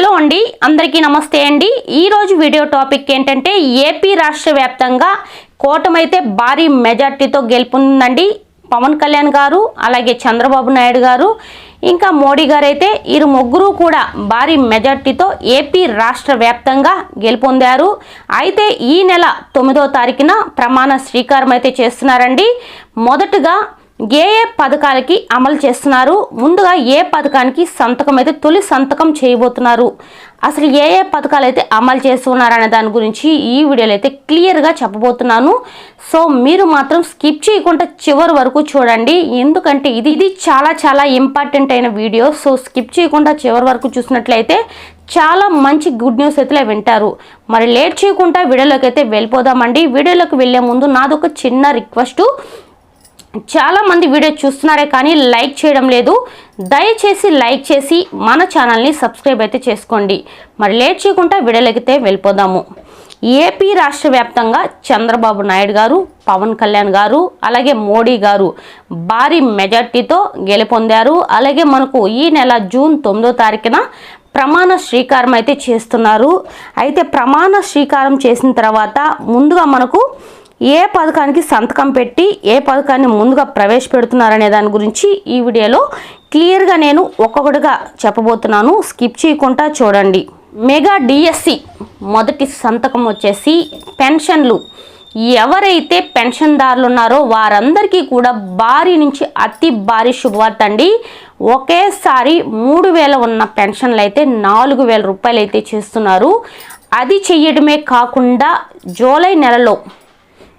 Hello అండి అందరికీ నమస్తే అండి. ఈరోజు వీడియో టాపిక్ ఏంటంటే ఏపీ రాష్ట్ర వ్యాప్తంగా కూటమైతే భారీ మెజార్టీతో గెలుపొందిందండి పవన్ కళ్యాణ్ గారు అలాగే చంద్రబాబు నాయుడు గారు. ఇంకా మోడీ గారు అయితే వీరు ముగ్గురు కూడా భారీ మెజార్టీతో ఏపీ రాష్ట్ర వ్యాప్తంగా గెలుపొందారు. అయితే ఈ నెల తొమ్మిదో తారీఖున ప్రమాణ స్వీకారం అయితే చేస్తున్నారండి. మొదటగా ఏ ఏ పథకాలకి అమలు చేస్తున్నారు? ముందుగా ఏ పథకానికి సంతకం అయితే తొలి సంతకం చేయబోతున్నారు? అసలు ఏ ఏ పథకాలు అయితే అమలు చేస్తున్నారు అనే దాని గురించి ఈ వీడియోలో అయితే క్లియర్గా చెప్పబోతున్నాను. సో మీరు మాత్రం స్కిప్ చేయకుండా చివరి వరకు చూడండి. ఎందుకంటే ఇది ఇది చాలా చాలా ఇంపార్టెంట్ అయిన వీడియో. సో స్కిప్ చేయకుండా చివరి వరకు చూసినట్లయితే చాలా మంచి గుడ్ న్యూస్ అయితే వింటారు. మరి లేట్ చేయకుండా వీడియోలోకి అయితే వెళ్ళిపోదామండి. వీడియోలోకి వెళ్ళే ముందు నాదొక చిన్న రిక్వెస్ట్. చాలా మంది వీడియో చూస్తున్నారే కానీ లైక్ చేయడం లేదు. దయచేసి లైక్ చేసి మన ఛానల్ని సబ్స్క్రైబ్ అయితే చేసుకోండి. మరి లేట్ చేయకుండా విడలెగితే వెళ్ళిపోదాము. ఏపీ రాష్ట్ర వ్యాప్తంగా చంద్రబాబు నాయుడు గారు పవన్ కళ్యాణ్ గారు అలాగే మోడీ గారు భారీ మెజార్టీతో గెలుపొందారు. అలాగే మనకు ఈ నెల జూన్ తొమ్మిదో తారీఖున ప్రమాణ శ్రీకారం అయితే చేస్తున్నారు. అయితే ప్రమాణ శ్రీకారం చేసిన తర్వాత ముందుగా మనకు ఏ పథకానికి సంతకం పెట్టి ఏ పథకాన్ని ముందుగా ప్రవేశపెడుతున్నారనే దాని గురించి ఈ వీడియోలో క్లియర్గా నేను ఒక్కొక్కటిగా చెప్పబోతున్నాను. స్కిప్ చేయకుండా చూడండి. మెగా డిఎస్సి మొదటి సంతకం వచ్చేసి పెన్షన్లు. ఎవరైతే పెన్షన్దారులు ఉన్నారో వారందరికీ కూడా భారీ నుంచి అతి భారీ శుభవార్త అండి. ఒకేసారి మూడు వేల ఉన్న పెన్షన్లు అయితే నాలుగు వేల రూపాయలు అయితే చేస్తున్నారు. అది చెయ్యడమే కాకుండా జూలై నెలలో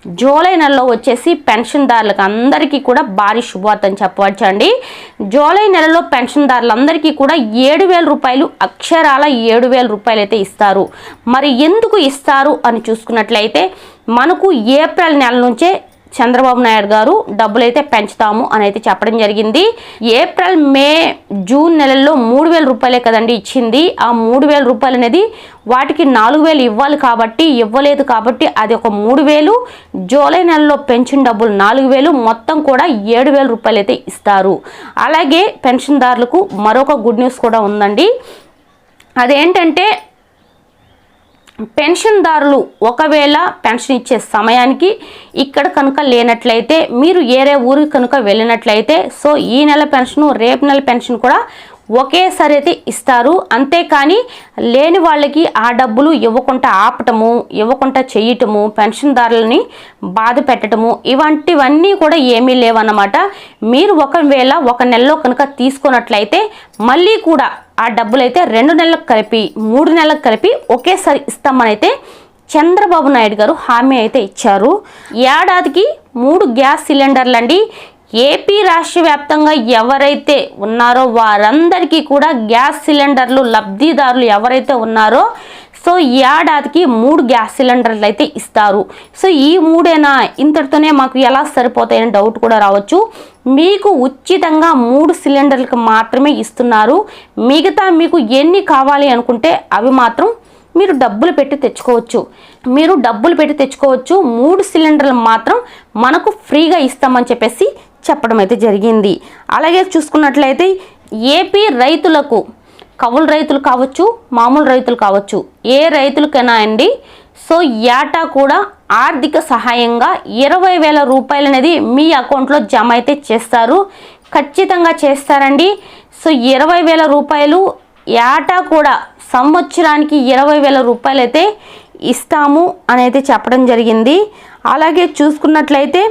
జూలై నెలలో వచ్చేసి పెన్షన్దారులకు అందరికీ కూడా భారీ శుభవార్త అని చెప్పవచ్చు అండి జూలై నెలలో పెన్షన్దారులందరికీ కూడా ఏడు వేల రూపాయలు అక్షరాల ఏడు వేల రూపాయలు అయితే ఇస్తారు. మరి ఎందుకు ఇస్తారు అని చూసుకున్నట్లయితే మనకు ఏప్రిల్ నెల నుంచే చంద్రబాబు నాయుడు గారు డబ్బులు అయితే పెంచుతాము అని అయితే చెప్పడం జరిగింది. ఏప్రిల్ మే జూన్ నెలల్లో మూడు వేల రూపాయలే కదండి ఇచ్చింది. ఆ మూడు వేల రూపాయలు అనేది వాటికి నాలుగు వేలు ఇవ్వాలి కాబట్టి ఇవ్వలేదు కాబట్టి అది ఒక మూడు వేలు. జూలై నెలలో పెన్షన్ డబ్బులు నాలుగు వేలు. మొత్తం కూడా ఏడు వేల రూపాయలు అయితే ఇస్తారు. అలాగే పెన్షన్దారులకు మరొక గుడ్ న్యూస్ కూడా ఉందండి. అదేంటంటే పెన్షన్దారులు ఒకవేళ పెన్షన్ ఇచ్చే సమయానికి ఇక్కడ కనుక లేనట్లయితే మీరు ఏరే ఊరికి కనుక వెళ్ళినట్లయితే సో ఈ నెల పెన్షన్ రేపు నెల పెన్షన్ కూడా ఒకేసారి అయితే ఇస్తారు. అంతేకాని లేని వాళ్ళకి ఆ డబ్బులు ఇవ్వకుండా ఆపటము ఇవ్వకుండా చేయటము పెన్షన్దారులని బాధ పెట్టడము ఇవంటివన్నీ కూడా ఏమీ లేవన్నమాట. మీరు ఒకవేళ ఒక నెలలో కనుక తీసుకున్నట్లయితే మళ్ళీ కూడా ఆ డబ్బులు అయితే రెండు నెలలకు కలిపి మూడు నెలలకు కలిపి ఒకేసారి ఇస్తామనైతే చంద్రబాబు నాయుడు గారు హామీ అయితే ఇచ్చారు. ఏడాదికి మూడు గ్యాస్ సిలిండర్లు అండి ఏపీ రాష్ట్ర వ్యాప్తంగా ఎవరైతే ఉన్నారో వారందరికీ కూడా గ్యాస్ సిలిండర్లు లబ్ధిదారులు ఎవరైతే ఉన్నారో సో ఏడాదికి మూడు గ్యాస్ సిలిండర్లు అయితే ఇస్తారు. సో ఈ మూడేనా? ఇంతటితోనే మాకు ఎలా సరిపోతాయని డౌట్ కూడా రావచ్చు. మీకు ఉచితంగా మూడు సిలిండర్లకు మాత్రమే ఇస్తున్నారు. మిగతా మీకు ఎన్ని కావాలి అనుకుంటే అవి మాత్రం మీరు డబ్బులు పెట్టి తెచ్చుకోవచ్చు. మీరు డబ్బులు పెట్టి తెచ్చుకోవచ్చు. మూడు సిలిండర్లు మాత్రం మనకు ఫ్రీగా ఇస్తామని చెప్పేసి చెప్పడం అయితే జరిగింది. అలాగే చూసుకున్నట్లయితే ఏపీ రైతులకు కవులు రైతులు కావచ్చు మామూలు రైతులు కావచ్చు ఏ రైతులకైనా అండి సో ఏటా కూడా ఆర్థిక సహాయంగా ఇరవై వేల రూపాయలు అనేది మీ అకౌంట్లో జమ అయితే చేస్తారు. ఖచ్చితంగా చేస్తారండి. సో ఇరవై వేల రూపాయలు ఏటా కూడా సంవత్సరానికి ఇరవై వేల రూపాయలు అయితే ఇస్తాము అని అయితే చెప్పడం జరిగింది. అలాగే చూసుకున్నట్లయితే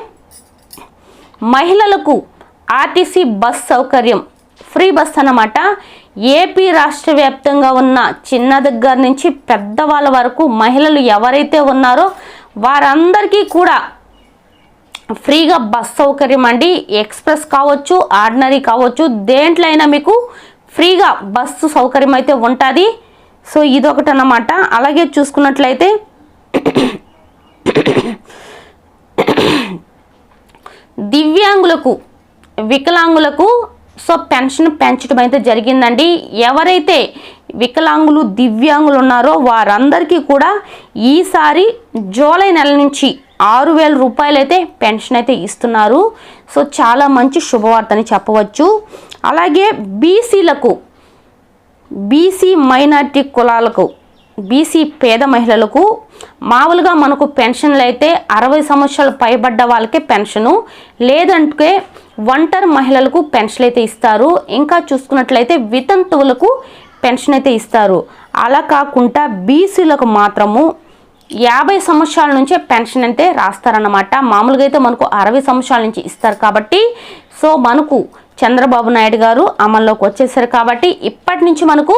మహిళలకు ఆర్టీసీ బస్ సౌకర్యం. ఫ్రీ బస్ అన్నమాట. ఏపీ రాష్ట్ర వ్యాప్తంగా ఉన్న చిన్న దగ్గర నుంచి పెద్దవాళ్ళ వరకు మహిళలు ఎవరైతే ఉన్నారో వారందరికీ కూడా ఫ్రీగా బస్ సౌకర్యం అండి. ఎక్స్ప్రెస్ కావచ్చు ఆర్డినరీ కావచ్చు దేంట్లో అయినా మీకు ఫ్రీగా బస్సు సౌకర్యం అయితే ఉంటుంది. సో ఇదొకటి అన్నమాట అలాగే చూసుకున్నట్లయితే దివ్యాంగులకు వికలాంగులకు సో పెన్షన్ పెంచడం అయితే జరిగిందండి. ఎవరైతే వికలాంగులు దివ్యాంగులు ఉన్నారో వారందరికీ కూడా ఈసారి జూలై నెల నుంచి ఆరు వేల రూపాయలు అయితే పెన్షన్ అయితే ఇస్తున్నారు. సో చాలా మంచి శుభవార్త అని చెప్పవచ్చు. అలాగే బీసీలకు బీసీ మైనార్టీ కులాలకు బీసీ పేద మహిళలకు మామూలుగా మనకు పెన్షన్లు అయితే అరవై సంవత్సరాలు పైబడ్డ వాళ్ళకే పెన్షను లేదంటే ఒంటరి మహిళలకు పెన్షన్ అయితే ఇస్తారు. ఇంకా చూసుకున్నట్లయితే వితంతువులకు పెన్షన్ అయితే ఇస్తారు. అలా కాకుండా బీసీలకు మాత్రము యాభై సంవత్సరాల నుంచే పెన్షన్ అయితే రాస్తారన్నమాట. మామూలుగా అయితే మనకు అరవై సంవత్సరాల నుంచి ఇస్తారు కాబట్టి సో మనకు చంద్రబాబు నాయుడు గారు అమల్లోకి వచ్చేసారు కాబట్టి ఇప్పటి నుంచి మనకు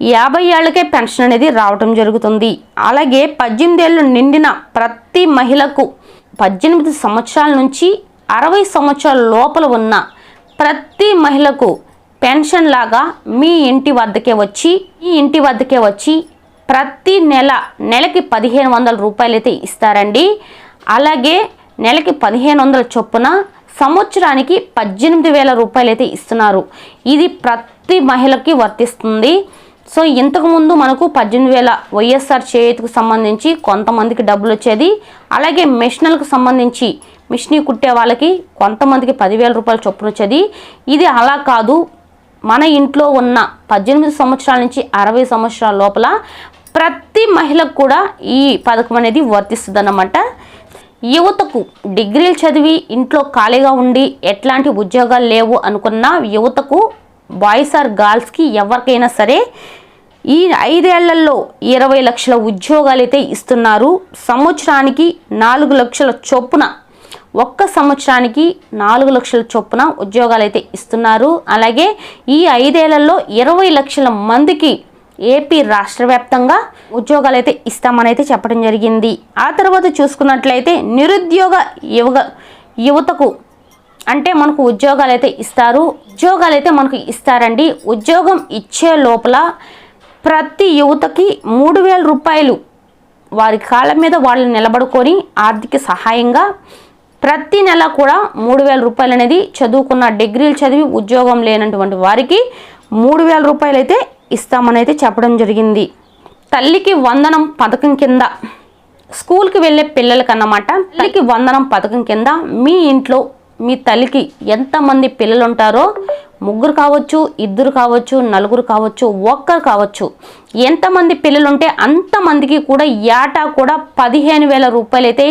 యాభై ఏళ్ళకే పెన్షన్ అనేది రావటం జరుగుతుంది. అలాగే పద్దెనిమిది ఏళ్ళు నిండిన ప్రతి మహిళకు పద్దెనిమిది సంవత్సరాల నుంచి అరవై సంవత్సరాల లోపల ఉన్న ప్రతి మహిళకు పెన్షన్ లాగా మీ ఇంటి వద్దకే వచ్చి మీ ఇంటి వద్దకే వచ్చి ప్రతి నెల నెలకి పదిహేను వందల రూపాయలు అయితే ఇస్తారండి. అలాగే నెలకి పదిహేను వందల చొప్పున సంవత్సరానికి పద్దెనిమిది వేల రూపాయలు అయితే ఇస్తున్నారు. ఇది ప్రతి మహిళకి వర్తిస్తుంది. సో ఇంతకుముందు మనకు పద్దెనిమిది వేల వైఎస్ఆర్ చేతికి సంబంధించి కొంతమందికి డబ్బులు వచ్చేది. అలాగే మిషనల్కి సంబంధించి మిషనీ కుట్టే వాళ్ళకి కొంతమందికి పదివేల రూపాయలు చొప్పున వచ్చేది. ఇది అలా కాదు. మన ఇంట్లో ఉన్న పద్దెనిమిది సంవత్సరాల నుంచి అరవై సంవత్సరాల లోపల ప్రతి మహిళకు కూడా ఈ పథకం అనేది వర్తిస్తుంది అన్నమాట యువతకు డిగ్రీలు చదివి ఇంట్లో ఖాళీగా ఉండి ఎట్లాంటి ఉద్యోగాలు లేవు అనుకున్న యువతకు బాయ్స్ ఆర్ గర్ల్స్కి ఎవరికైనా సరే ఈ ఐదేళ్ళలో ఇరవై లక్షల ఉద్యోగాలు అయితే ఇస్తున్నారు. సంవత్సరానికి నాలుగు లక్షల చొప్పున ఒక్క సంవత్సరానికి నాలుగు లక్షల చొప్పున ఉద్యోగాలు అయితే ఇస్తున్నారు. అలాగే ఈ ఐదేళ్ళలో ఇరవై లక్షల మందికి ఏపీ రాష్ట్ర వ్యాప్తంగా ఉద్యోగాలు అయితే ఇస్తామని అయితే చెప్పడం జరిగింది. ఆ తర్వాత చూసుకున్నట్లయితే నిరుద్యోగ యువ యువతకు అంటే మనకు ఉద్యోగాలు అయితే ఇస్తారు ఉద్యోగాలు అయితే మనకు ఇస్తారండి. ఉద్యోగం ఇచ్చే లోపల ప్రతి యువతకి మూడు వేల రూపాయలు వారి కాళ్ళ మీద వాళ్ళు నిలబడుకొని ఆర్థిక సహాయంగా ప్రతి నెల కూడా మూడు వేల రూపాయలు అనేది చదువుకున్న డిగ్రీలు చదివి ఉద్యోగం లేనటువంటి వారికి మూడు వేల రూపాయలు అయితే ఇస్తామని అయితే చెప్పడం జరిగింది. తల్లికి వందనం పథకం కింద స్కూల్కి వెళ్ళే పిల్లలకి అన్నమాట తల్లికి వందనం పథకం కింద మీ ఇంట్లో మీ తల్లికి ఎంతమంది పిల్లలు ఉంటారో ముగ్గురు కావచ్చు ఇద్దరు కావచ్చు నలుగురు కావచ్చు ఒక్కరు కావచ్చు. ఎంతమంది పిల్లలు ఉంటే అంతమందికి కూడా ఏటా కూడా పదిహేను వేల రూపాయలు అయితే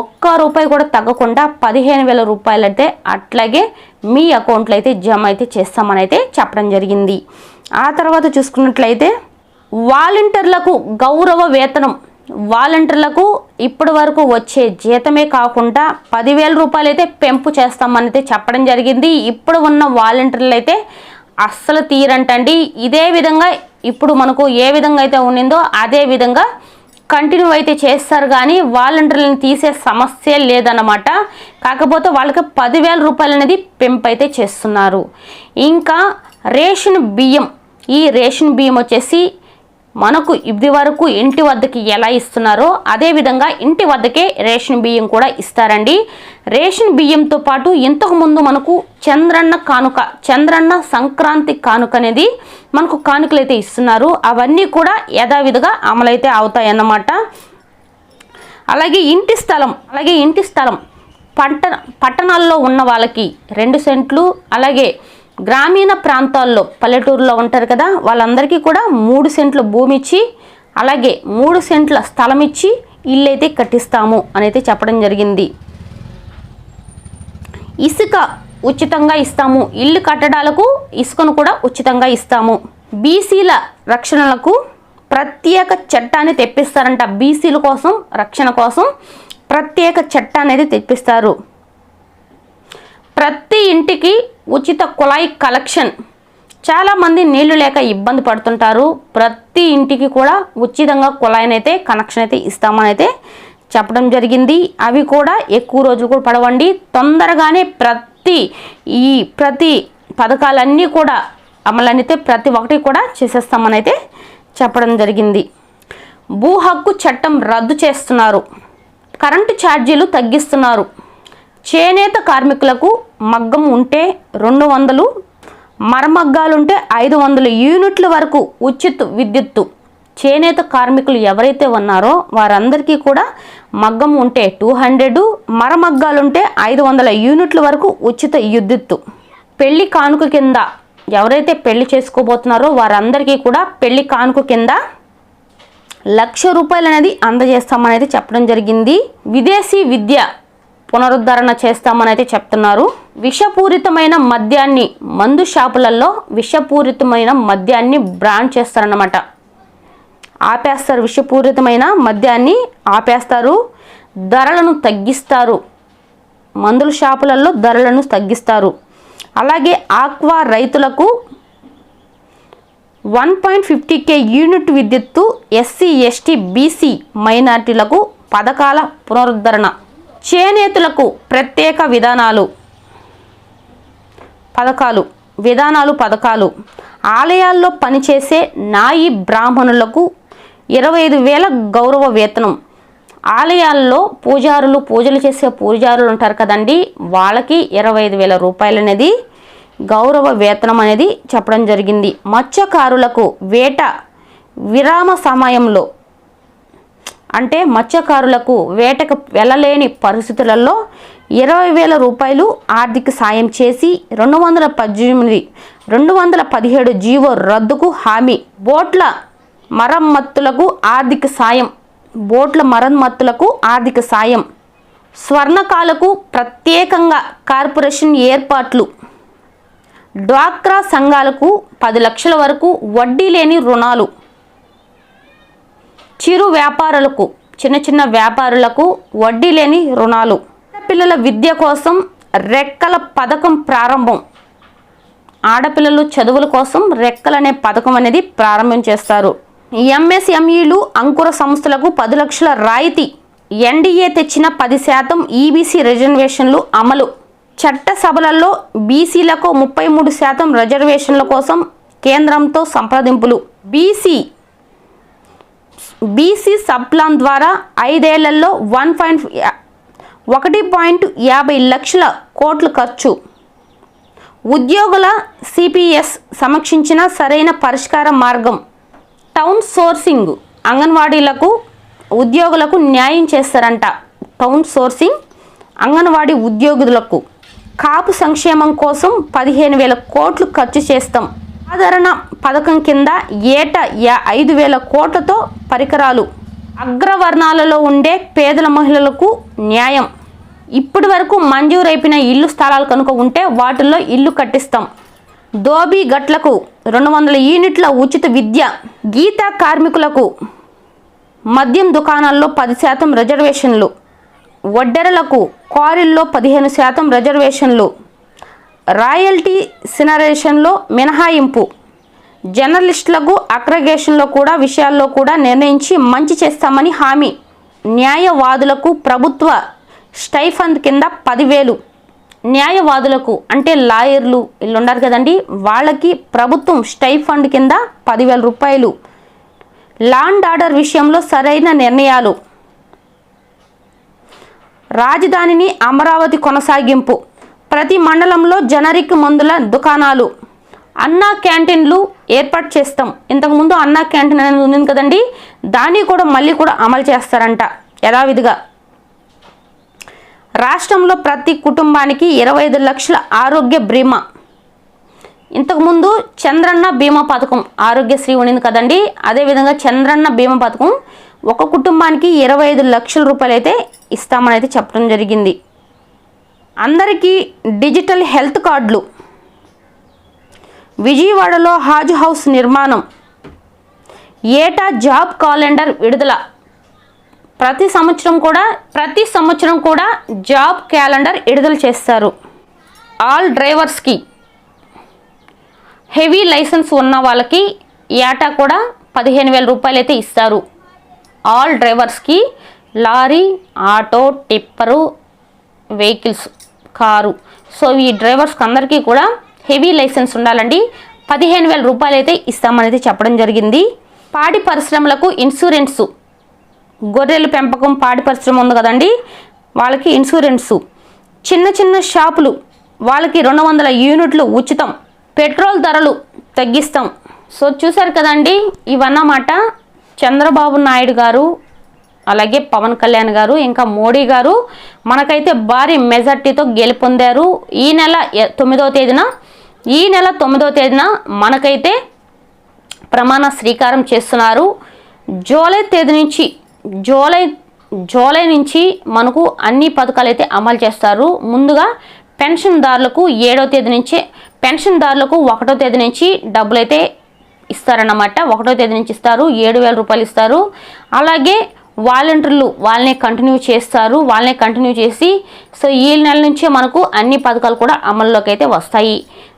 ఒక్క రూపాయి కూడా తగ్గకుండా పదిహేను వేల రూపాయలు అయితే అట్లాగే మీ అకౌంట్లో అయితే జమ అయితే చేస్తామని అయితే చెప్పడం జరిగింది. ఆ తర్వాత చూసుకున్నట్లయితే వాలంటీర్లకు గౌరవ వేతనం వాలంటీర్లకు ఇప్పటి వరకు వచ్చే జీతమే కాకుండా పదివేల రూపాయలు అయితే పెంపు చేస్తామని అయితే చెప్పడం జరిగింది. ఇప్పుడు ఉన్న వాలంటీర్లు అయితే అస్సలు తీరంటండి. ఇదే విధంగా ఇప్పుడు మనకు ఏ విధంగా అయితే ఉండిందో అదే విధంగా కంటిన్యూ అయితే చేస్తారు కానీ వాలంటీర్లను తీసే సమస్య లేదన్నమాట. కాకపోతే వాళ్ళకి పదివేల రూపాయలు అనేది పెంపు అయితే చేస్తున్నారు. ఇంకా రేషన్ బియ్యం ఈ రేషన్ బియ్యం వచ్చేసి మనకు ఇది వరకు ఇంటి వద్దకి ఎలా ఇస్తున్నారో అదే విధంగా ఇంటి వద్దకే రేషన్ బియ్యం కూడా ఇస్తారండి. రేషన్ బియ్యంతో పాటు ఇంతకుముందు మనకు చంద్రన్న కానుక చంద్రన్న సంక్రాంతి కానుక అనేది మనకు కానుకలు అయితే ఇస్తున్నారు. అవన్నీ కూడా యథావిధిగా అమలైతే అవుతాయన్నమాట. అలాగే ఇంటి స్థలం అలాగే ఇంటి స్థలం పంట పట్టణాల్లో ఉన్న వాళ్ళకి రెండు సెంట్లు అలాగే గ్రామీణ ప్రాంతాల్లో పల్లెటూరులో ఉంటారు కదా వాళ్ళందరికీ కూడా మూడు సెంట్ల భూమి ఇచ్చి అలాగే మూడు సెంట్ల స్థలం ఇచ్చి ఇల్లు అయితే కట్టిస్తాము అనైతే చెప్పడం జరిగింది. ఇసుక ఉచితంగా ఇస్తాము. ఇల్లు కట్టడాలకు ఇసుకను కూడా ఉచితంగా ఇస్తాము. బీసీల రక్షణలకు ప్రత్యేక చట్టాన్ని తెప్పిస్తారంట. బీసీల కోసం రక్షణ కోసం ప్రత్యేక చట్టాన్ని అయితే తెప్పిస్తారు. ప్రతి ఇంటికి ఉచిత కుళాయి కలెక్షన్. చాలామంది నీళ్ళు లేక ఇబ్బంది పడుతుంటారు. ప్రతి ఇంటికి కూడా ఉచితంగా కుళాయిని అయితే కనెక్షన్ అయితే ఇస్తామని అయితే చెప్పడం జరిగింది. అవి కూడా ఎక్కువ రోజులు కూడా పడవండి. తొందరగానే ప్రతి ఈ ప్రతి పథకాలన్నీ కూడా అమలనైతే ప్రతి ఒక్కటి కూడా చేసేస్తామని అయితే చెప్పడం జరిగింది. భూ హక్కు చట్టం రద్దు చేస్తున్నారు. కరెంటు ఛార్జీలు తగ్గిస్తున్నారు. చేనేత కార్మికులకు మగ్గం ఉంటే రెండు వందలు మరమగ్గాలుంటే ఐదు వందల యూనిట్ల వరకు ఉచిత విద్యుత్తు. చేనేత కార్మికులు ఎవరైతే ఉన్నారో వారందరికీ కూడా మగ్గం ఉంటే టూ హండ్రెడ్ మరమగ్గాలుంటే ఐదు వందల యూనిట్ల వరకు ఉచిత విద్యుత్తు. పెళ్ళి కానుక కింద ఎవరైతే పెళ్ళి చేసుకోబోతున్నారో వారందరికీ కూడా పెళ్ళి కానుక కింద లక్ష రూపాయలు అనేది అందజేస్తామనేది చెప్పడం జరిగింది. విదేశీ విద్య పునరుద్ధరణ చేస్తామని అయితే చెప్తున్నారు. విషపూరితమైన మద్యాన్ని మందు షాపులలో విషపూరితమైన మద్యాన్ని బ్రాండ్ చేస్తారన్నమాట. ఆపేస్తారు. విషపూరితమైన మద్యాన్ని ఆపేస్తారు. ధరలను తగ్గిస్తారు. మందుల షాపులలో ధరలను తగ్గిస్తారు. అలాగే ఆక్వా రైతులకు వన్ పాయింట్ ఫిఫ్టీ కే యూనిట్ విద్యుత్తు ఎస్సీ ఎస్టీ బీసీ మైనార్టీలకు పథకాల పునరుద్ధరణ. చేనేతులకు ప్రత్యేక విధానాలు. పథకాలు. విధానాలు పథకాలు. ఆలయాల్లో పనిచేసే నాయి బ్రాహ్మణులకు ఇరవై ఐదు వేల గౌరవ వేతనం. ఆలయాల్లో పూజారులు పూజలు చేసే పూజారులు ఉంటారు కదండి వాళ్ళకి ఇరవై ఐదు వేల రూపాయలు అనేది గౌరవ వేతనం అనేది చెప్పడం జరిగింది. మత్స్యకారులకు వేట విరామ సమయంలో అంటే మత్స్యకారులకు వేటకు వెళ్ళలేని పరిస్థితులలో ఇరవై వేల రూపాయలు ఆర్థిక సాయం చేసి రెండు వందల పద్దెనిమిది రెండు వందల పదిహేడు జీవో రద్దుకు హామీ. బోట్ల మరమ్మతులకు ఆర్థిక సాయం. బోట్ల మరమ్మతులకు ఆర్థిక సాయం. స్వర్ణకాలకు ప్రత్యేకంగా కార్పొరేషన్ ఏర్పాట్లు. డ్వాక్రా సంఘాలకు పది లక్షల వరకు వడ్డీ లేని రుణాలు. చిరు వ్యాపారులకు చిన్న చిన్న వ్యాపారులకు వడ్డీ లేని రుణాలు. పిల్లల విద్య కోసం రెక్కల పథకం ప్రారంభం. ఆడపిల్లలు చదువుల కోసం రెక్కలనే పథకం అనేది ప్రారంభం చేస్తారు. ఎంఎస్ఎంఈలు అంకుర సంస్థలకు పది లక్షల రాయితీ. ఎన్డీఏ తెచ్చిన పది శాతం ఈబీసీ రిజర్వేషన్లు అమలు. చట్టసభలలో బీసీలకు ముప్పై మూడు శాతం రిజర్వేషన్ల కోసం కేంద్రంతో సంప్రదింపులు. బీసీ బీసీ సబ్ ప్లాన్ ద్వారా ఐదేళ్ళలో వన్ పాయింట్ ఒకటి పాయింట్ యాభై లక్షల కోట్లు ఖర్చు. ఉద్యోగుల సిపిఎస్ సమీక్షించిన సరైన పరిష్కార మార్గం. టౌన్ సోర్సింగ్ అంగన్వాడీలకు ఉద్యోగులకు న్యాయం చేస్తారంట. టౌన్ సోర్సింగ్ అంగన్వాడీ ఉద్యోగులకు. కాపు సంక్షేమం కోసం పదిహేను వేల కోట్లు ఖర్చు చేస్తాం. సాధారణ పథకం కింద ఏటా ఐదు వేల కోట్లతో పరికరాలు అగ్రవర్ణాలలో ఉండే పేదల మహిళలకు న్యాయం. ఇప్పటి వరకు మంజూరైపోయిన ఇల్లు స్థలాలు కనుక ఉంటే వాటిల్లో ఇల్లు కట్టిస్తాం. దోబీ గట్లకు రెండు వందల యూనిట్ల ఉచిత విద్య గీతా కార్మికులకు మద్యం దుకాణాల్లో పది శాతం రిజర్వేషన్లు వడ్డెరలకు క్వారీల్లో పదిహేను శాతం రిజర్వేషన్లు. రాయల్టీ సినరేషన్లో మినహాయింపు. జర్నలిస్టులకు అగ్రగేషన్లో కూడా విషయాల్లో కూడా నిర్ణయించి మంచి చేస్తామని హామీ. న్యాయవాదులకు ప్రభుత్వ స్టైఫండ్ కింద పదివేలు. న్యాయవాదులకు అంటే లాయర్లు వీళ్ళు ఉన్నారు కదండి వాళ్ళకి ప్రభుత్వం స్టైఫండ్ కింద పదివేల రూపాయలు. లాండ్ ఆర్డర్ విషయంలో సరైన నిర్ణయాలు. రాజధానిని అమరావతి కొనసాగింపు. ప్రతి మండలంలో జనరిక్ మందుల దుకాణాలు. అన్నా క్యాంటీన్లు ఏర్పాటు చేస్తాం. ఇంతకుముందు అన్నా క్యాంటీన్ అనేది ఉంది కదండి. దాన్ని కూడా మళ్ళీ కూడా అమలు చేస్తారంట. యథావిధిగా. రాష్ట్రంలో ప్రతి కుటుంబానికి ఇరవై ఐదు లక్షల ఆరోగ్య బీమా. ఇంతకుముందు చంద్రన్న బీమా పథకం ఆరోగ్యశ్రీ ఉండింది కదండి. అదేవిధంగా చంద్రన్న బీమా పథకం ఒక కుటుంబానికి ఇరవై ఐదు లక్షల రూపాయలు అయితే ఇస్తామని అయితే చెప్పడం జరిగింది. అందరికీ డిజిటల్ హెల్త్ కార్డులు. విజయవాడలో హాజ్ హౌస్ నిర్మాణం. ఏటా జాబ్ క్యాలెండర్ విడుదల. ప్రతి సంవత్సరం కూడా ప్రతి సంవత్సరం కూడా జాబ్ క్యాలెండర్ విడుదల చేస్తారు. ఆల్ డ్రైవర్స్కి. హెవీ లైసెన్స్ ఉన్న వాళ్ళకి ఏటా కూడా పదిహేను వేల రూపాయలు అయితే ఇస్తారు. All డ్రైవర్స్కి lorry auto tipper vehicles. Car. So ఈ డ్రైవర్స్కి అందరికీ కూడా హెవీ లైసెన్స్ ఉండాలండి. పదిహేను వేల రూపాయలు అయితే ఇస్తామనేది చెప్పడం జరిగింది. పాడి పరిశ్రమలకు ఇన్సూరెన్సు. గొర్రెల పెంపకం పాడి పరిశ్రమ ఉంది కదండి. వాళ్ళకి ఇన్సూరెన్సు. చిన్న చిన్న షాపులు. వాళ్ళకి రెండు వందల యూనిట్లు ఉచితం. పెట్రోల్ ధరలు తగ్గిస్తాం. సో చూశారు కదండి ఇవన్నమాట చంద్రబాబు నాయుడు గారు అలాగే పవన్ కళ్యాణ్ గారు ఇంకా మోడీ గారు మనకైతే భారీ మెజార్టీతో గెలుపొందారు. ఈ నెల తొమ్మిదవ తేదీన ఈ నెల తొమ్మిదో తేదీన మనకైతే ప్రమాణ స్వీకారం చేస్తున్నారు. జూలై తేదీ నుంచి జూలై జూలై నుంచి మనకు అన్ని పథకాలు అయితే అమలు చేస్తారు. ముందుగా పెన్షన్దారులకు ఏడో తేదీ నుంచి పెన్షన్దారులకు ఒకటో తేదీ నుంచి డబ్బులు అయితే ఇస్తారన్నమాట. ఒకటో తేదీ నుంచి ఇస్తారు ఏడు వేల రూపాయలు ఇస్తారు. అలాగే వాలంటీర్లు వాళ్ళనే కంటిన్యూ చేస్తారు. వాళ్ళనే కంటిన్యూ చేసి సో ఈ నెల నుంచే మనకు అన్ని పథకాలు కూడా అమల్లోకి అయితే వస్తాయి.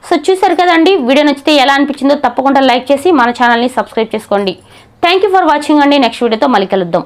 సో చూసారు కదండి వీడియో నచ్చితే ఎలా అనిపించిందో తప్పకుండా లైక్ చేసి మన ఛానల్ని సబ్స్క్రైబ్ చేసుకోండి. థ్యాంక్ యూ ఫర్ వాచింగ్ అండి. నెక్స్ట్ వీడియోతో మళ్ళీ కలుద్దాం.